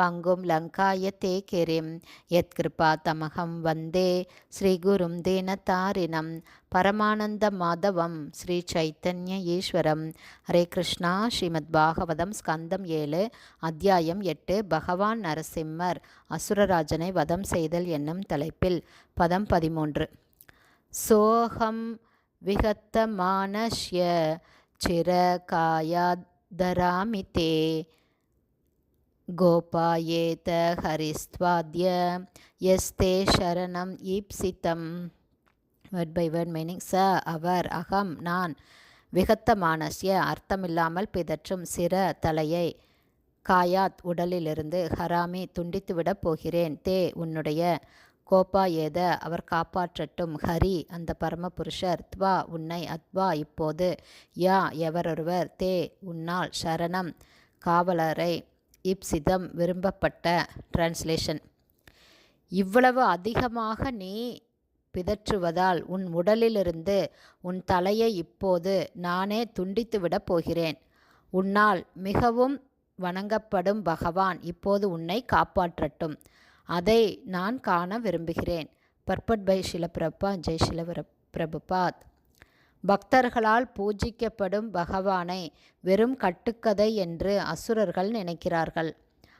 பங்கும் லங்காயத்தே கிரிம் யத்கிருபா தமகம் வந்தே ஸ்ரீகுரும் தீனதாரிணம் பரமானந்த மாதவம் ஸ்ரீ சைத்தன்ய ஈஸ்வரம். ஹரே கிருஷ்ணா ஸ்ரீமத் பாகவதம் ஸ்கந்தம் ஏழு அத்தியாயம் எட்டு பகவான் நரசிம்மர் அசுரராஜனை வதம் செய்தல் என்னும் தலைப்பில் பதம் பதிமூன்று. சோகம் விகத்தமானஷ்ய சிரகாயாதராமி தே கோபாயேத ஹரிஸ்வாத்ய எஸ்தே சரணம் ஈப்சிதம் வேர்ட் பை வேர்ட் மீனிங் ச அவர் அகம் நான் விகத்தமானஸ்ய அர்த்தமில்லாமல் பிதற்றும் சிற தலையை காயாத் உடலிலிருந்து ஹராமி துண்டித்துவிடப் போகிறேன். தே உன்னுடைய கோபா ஏத அவர் காப்பாற்றட்டும். ஹரி அந்த பரமபுருஷர்த்வா உன்னை அத்வா இப்போது யா எவரொருவர் தே உன்னால் சரணம் காவலரை இப்சிதம் விரும்பப்பட்ட டிரான்ஸ்லேஷன். இவ்வளவு அதிகமாக நீ பிதற்றுவதால் உன் உடலிலிருந்து உன் தலையை இப்போது நானே துண்டித்துவிடப் போகிறேன். உன்னால் மிகவும் வணங்கப்படும் பகவான் இப்போது உன்னை காப்பாற்றட்டும். அதை நான் காண விரும்புகிறேன். பர்பட் பை ஷிலபிரபா ஜெய் ஷில பிரபுபாத் பக்தர்களால் பூஜிக்கப்படும் பகவானை வெறும் கட்டுக்கதை என்று அசுரர்கள் நினைக்கிறார்கள்.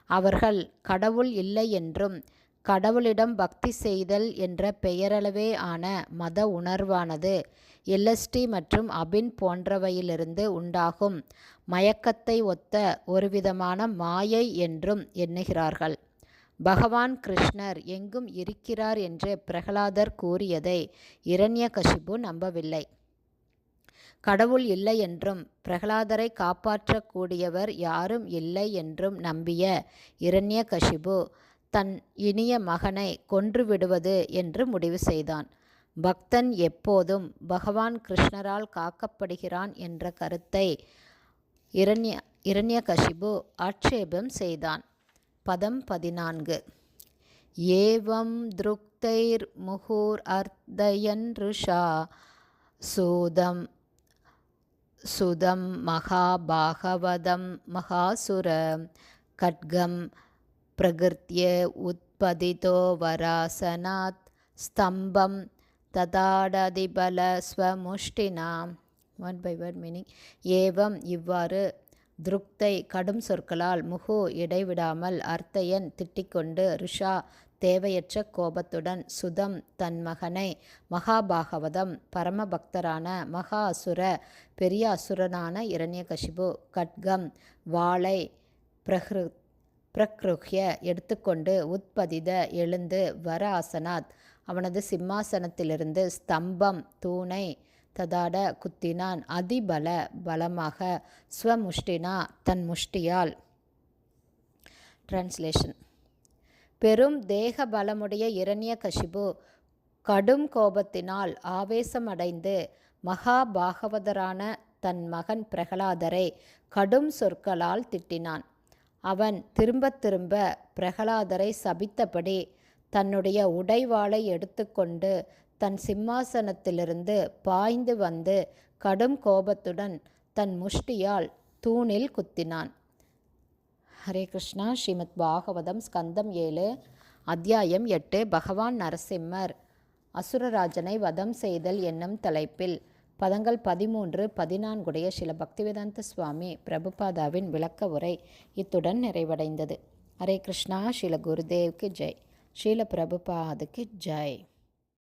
அவர்கள் கடவுள் இல்லை என்றும் கடவுளிடம் பக்தி செய்தல் என்ற பெயரளவே ஆன மத உணர்வானது எல்எஸ்டி மற்றும் அபின் போன்றவையிலிருந்து உண்டாகும் மயக்கத்தை ஒத்த ஒருவிதமான மாயை என்றும் எண்ணுகிறார்கள். பகவான் கிருஷ்ணர் எங்கும் இருக்கிறார் என்று பிரகலாதர் கூறியதை இரண்யகசிபு நம்பவில்லை. கடவுள் இல்லை என்றும் பிரகலாதரை காப்பாற்றக்கூடியவர் யாரும் இல்லை என்றும் நம்பிய இரண்யகசிபு தன் இனிய மகனை கொன்றுவிடுவது என்று முடிவு செய்தான். பக்தன் எப்போதும் பகவான் கிருஷ்ணரால் காக்கப்படுகிறான் என்ற கருத்தை இரண்ய இரண்யகசிபு ஆட்சேபம் செய்தான். பதம் பதினான்கு. ஏவம் திருக்தைர் முகூர் அர்த்தயன் ருஷா சூதம் சுதம் மகாபாகவதம் மகாசுர கட்கம் பிரகிருத்திய உற்பதிதோ வராசனாத் ஸ்தம்பம் ததாடதிபல ததாடதிபலஸ்வமுஷ்டினா ஒன் பை ஒன் மீனிங் ஏவம் இவ்வாறு துருக்தை கடும் சொற்களால் முகு இடைவிடாமல் அர்த்தையன் திட்டிக்கொண்டு ரிஷா தேவையற்ற கோபத்துடன் சுதம் தன் மகனை மகாபாகவதம் பரமபக்தரான மகா அசுர பெரிய அசுரனான இரண்யகசிபு கட்கம் வாளை பிரகிரு பிரக்ருஹ்ய எடுத்துக்கொண்டு உத்பதித எழுந்து வர ஆசனாத். அவனது சிம்மாசனத்திலிருந்து ஸ்தம்பம் தூணை ததாட குத்தினான். அதிபல பலமாக ஸ்வமுஷ்டினா தன் முஷ்டியால். டிரான்ஸ்லேஷன் பெரும் தேக பலமுடைய இரண்ய கஷிபு கடும் கோபத்தினால் ஆவேசமடைந்து மகாபாகவதரான தன் மகன் பிரகலாதரை கடும் சொற்களால் திட்டினான். அவன் திரும்ப திரும்ப பிரகலாதரை சபித்தபடி தன்னுடைய உடைவாளை எடுத்துக்கொண்டு தன் சிம்மாசனத்திலிருந்து பாய்ந்து வந்து கடும் கோபத்துடன் தன் முஷ்டியால் தூணில் குத்தினான். ஹரே கிருஷ்ணா ஸ்ரீமத் பாகவதம் ஸ்கந்தம் ஏழு அத்தியாயம் எட்டு பகவான் நரசிம்மர். அசுரராஜனை வதம் செய்தல் என்னும் தலைப்பில் பதங்கள் பதிமூன்று பதினான்குடைய சில பக்திவேதாந்த சுவாமி பிரபுபாதாவின் விளக்க உரை இத்துடன் நிறைவடைந்தது. ஹரே கிருஷ்ணா ஸ்ரீல குருதேவ்க்கு ஜெய். ஸ்ரீல பிரபுபாதுக்கு ஜெய்.